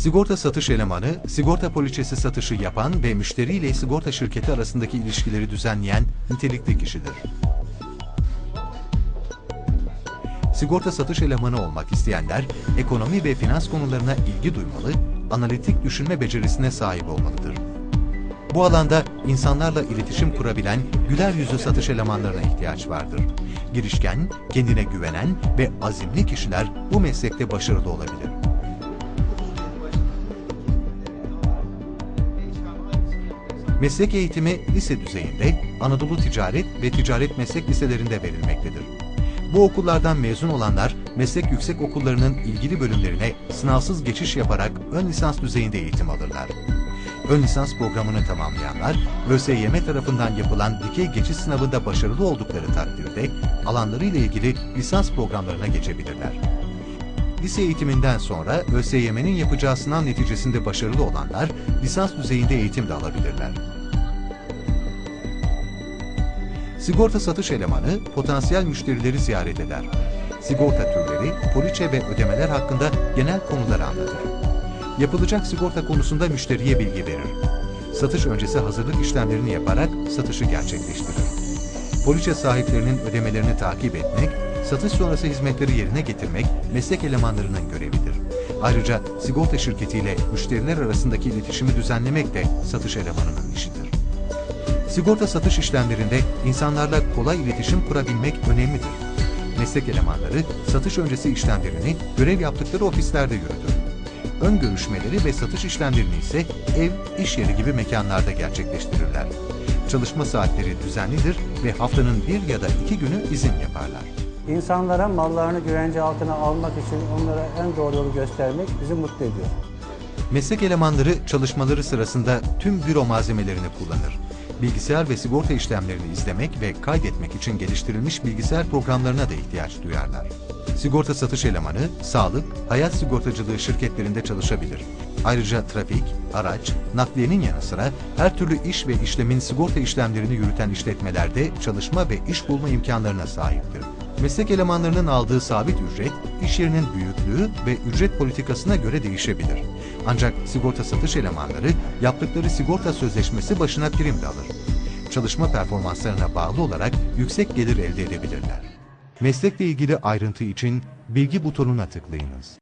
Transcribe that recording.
Sigorta satış elemanı, sigorta poliçesi satışı yapan ve müşteriyle sigorta şirketi arasındaki ilişkileri düzenleyen nitelikli kişidir. Sigorta satış elemanı olmak isteyenler, ekonomi ve finans konularına ilgi duymalı, analitik düşünme becerisine sahip olmalıdır. Bu alanda insanlarla iletişim kurabilen güler yüzlü satış elemanlarına ihtiyaç vardır. Girişken, kendine güvenen ve azimli kişiler bu meslekte başarılı olabilir. Meslek eğitimi lise düzeyinde Anadolu Ticaret ve Ticaret Meslek Liselerinde verilmektedir. Bu okullardan mezun olanlar meslek yüksek okullarının ilgili bölümlerine sınavsız geçiş yaparak ön lisans düzeyinde eğitim alırlar. Ön lisans programını tamamlayanlar, ÖSYM tarafından yapılan dikey geçiş sınavında başarılı oldukları takdirde alanlarıyla ilgili lisans programlarına geçebilirler. Lise eğitiminden sonra ÖSYM'nin yapacağı sınav neticesinde başarılı olanlar lisans düzeyinde eğitim de alabilirler. Sigorta satış elemanı potansiyel müşterileri ziyaret eder. Sigorta türleri, poliçe ve ödemeler hakkında genel konuları anlatır. Yapılacak sigorta konusunda müşteriye bilgi verir. Satış öncesi hazırlık işlemlerini yaparak satışı gerçekleştirir. Poliçe sahiplerinin ödemelerini takip etmek, satış sonrası hizmetleri yerine getirmek meslek elemanlarının görevidir. Ayrıca sigorta şirketiyle müşteriler arasındaki iletişimi düzenlemek de satış elemanının işidir. Sigorta satış işlemlerinde insanlarla kolay iletişim kurabilmek önemlidir. Meslek elemanları satış öncesi işlemlerini görev yaptıkları ofislerde yürütür. Ön görüşmeleri ve satış işlemlerini ise ev, iş yeri gibi mekanlarda gerçekleştirirler. Çalışma saatleri düzenlidir ve haftanın bir ya da iki günü izin yaparlar. İnsanlara mallarını güvence altına almak için onlara en doğru yolu göstermek bizi mutlu ediyor. Meslek elemanları çalışmaları sırasında tüm büro malzemelerini kullanır. Bilgisayar ve sigorta işlemlerini izlemek ve kaydetmek için geliştirilmiş bilgisayar programlarına da ihtiyaç duyarlar. Sigorta satış elemanı, sağlık, hayat sigortacılığı şirketlerinde çalışabilir. Ayrıca trafik, araç, nakliyenin yanı sıra her türlü iş ve işlemin sigorta işlemlerini yürüten işletmelerde çalışma ve iş bulma imkanlarına sahiptir. Meslek elemanlarının aldığı sabit ücret, iş yerinin büyüklüğü ve ücret politikasına göre değişebilir. Ancak sigorta satış elemanları yaptıkları sigorta sözleşmesi başına prim de alır. Çalışma performanslarına bağlı olarak yüksek gelir elde edebilirler. Meslekle ilgili ayrıntı için bilgi butonuna tıklayınız.